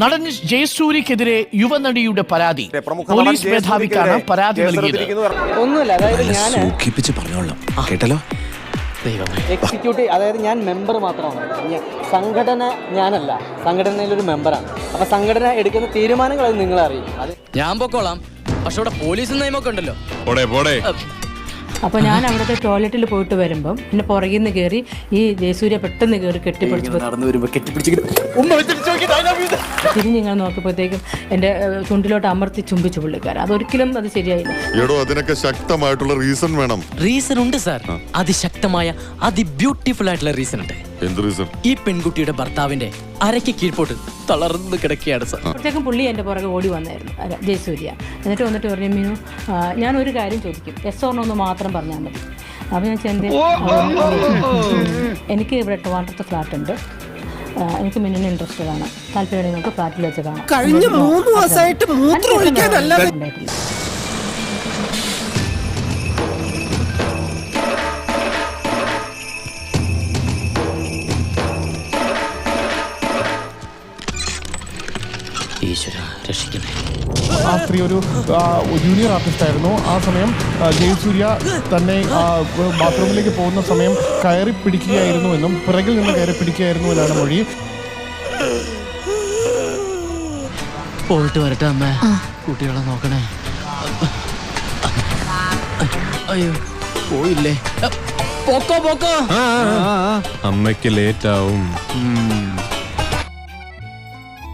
നടൻ ജയസൂര്യക്കെതിരെ യുവനടിയുടെ പരാതി. പോലീസ് മേധാവിക്കാണ് പരാതി നൽകിയത്. ഒന്നുമില്ല അതായത് ഞാൻ സൂഖിപ്പിച്ച് പറഞ്ഞോളാം. കേട്ടല്ലോ? എക്സിക്യൂട്ടീവ് അതായത് ഞാൻ മെമ്പർ മാത്രമാണ്. സംഘടന ഞാനല്ല. സംഘടനയിലൊരു മെമ്പറാണ് അപ്പൊ സംഘടന എടുക്കുന്ന തീരുമാനങ്ങൾ അത് നിങ്ങളെ അറിയും. ഞാൻ പൊക്കോളാം. പക്ഷെ ഇവിടെ പോലീസ് നിയമമൊക്കെ ഉണ്ടല്ലോ. അപ്പൊ പോടെ. അപ്പോൾ ഞാൻ അവിടുത്തെ ടോയ്ലറ്റിൽ പോയിട്ട് വരുമ്പം എന്നെ പുറകിൽ നിന്ന് കയറി ഈ ജയസൂര്യ പെട്ടെന്ന് കയറി കെട്ടിപ്പിടിച്ചു നടന്നു വരുമ്പോ കെട്ടിപ്പിടിച്ചിട്ട് തിരിഞ്ഞിങ്ങനെ നോക്കിയപ്പോഴത്തേക്കും എന്റെ ചുണ്ടിലോട്ട് അമർത്തി ചുംബിച്ചു പുള്ളിക്കാരൻ. അതൊരിക്കലും അത് ശരിയായില്ല. എടോ അതിനൊക്കെ ശക്തമായിട്ടുള്ള റീസൺ വേണം. റീസൺ ഉണ്ട് സാർ. അതിശക്തമായ അതിബ്യൂട്ടിഫുൾ ആയിട്ടുള്ള റീസൺ ഉണ്ട്. എന്ത് റീസൺ ഈ പെൺകുട്ടിയുടെ ഭർത്താവിന്റെ അരയ്ക്ക് കീഴ്പോട്ട് തളർന്ന് കിടക്കുകയാണ് സാർ. അപ്പോഴത്തേക്കും പുള്ളി എന്റെ പുറകെ ഓടി വന്നായിരുന്നു. അല്ല, ജയസൂര്യ. എന്നിട്ട് വന്നിട്ട് പറഞ്ഞു മീനു ആ, ഒരു കാര്യം ചോദിക്കും. എസ് ഓർണോ എന്ന് മാത്രം പറഞ്ഞാൽ മതി. അപ്പം ഞാൻ ചെന്ത് എനിക്ക് ഇവിടെ ട്രിവാൻഡ്രത്ത് ഫ്ലാറ്റ് ഉണ്ട്. എനിക്ക് മിന്നിന് ഇൻട്രസ്റ്റഡ് ആണ് താല്പര്യം നിങ്ങൾക്ക് ഫ്ലാറ്റിൽ വെച്ച് കാണാം. കഴിഞ്ഞ മൂന്ന് മാസമായിട്ട് മൂത്രം ഒഴിക്കാനല്ല ഈശ്വര രക്ഷിക്കണേ. ആ സ്ത്രീ ഒരു ജൂനിയർ ആർട്ടിസ്റ്റ് ആയിരുന്നു. ആ സമയം ജയസൂര്യ തന്നെ ബാത്റൂമിലേക്ക് പോകുന്ന സമയം കയറി പിടിക്കുകയായിരുന്നു എന്നും പിറകിൽ നിന്ന് കയറി പിടിക്കുകയായിരുന്നു എന്നാണ് മൊഴി. പോയിട്ട് വരട്ടെ അമ്മ. കുട്ടികളെ നോക്കണേ. അയ്യോ പോയില്ലേ? പോക്കോ പോക്കോ. അമ്മയ്ക്ക് ലേറ്റ് ആവും